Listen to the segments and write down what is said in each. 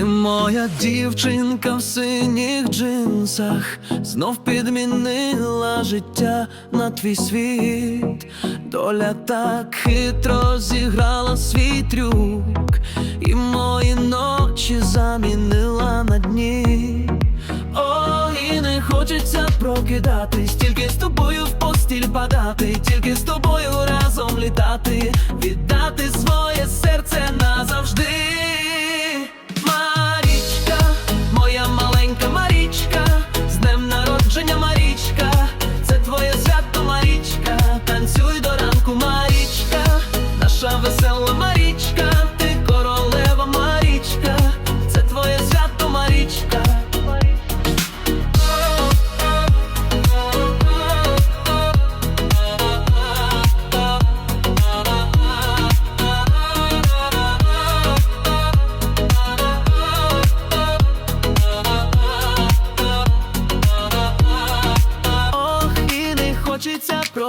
Моя дівчинка в синіх джинсах. Знов підмінила життя на твій світ. Доля так хитро зіграла свій трюк, і мої ночі замінила на дні. Ой, і не хочеться прокидатись, тільки з тобою в постіль падати, тільки з тобою разом літати, віддати своє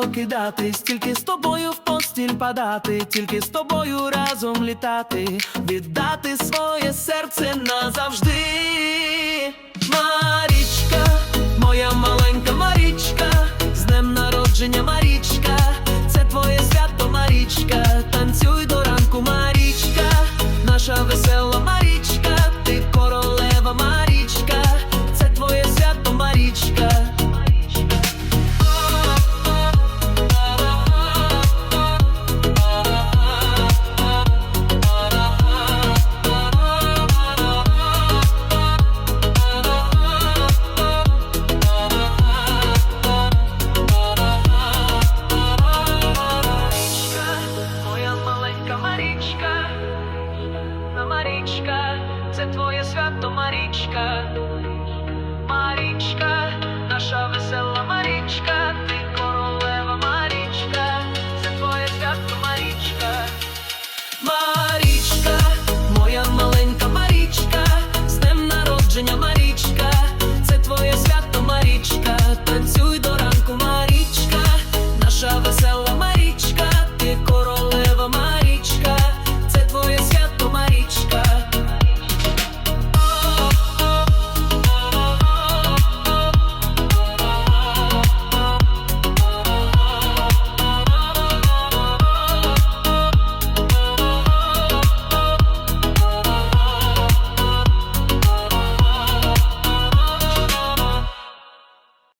прокидатись, тільки з тобою в постіль падати, тільки з тобою разом літати, віддати своє серце назавжди. це твоє свято Марічка.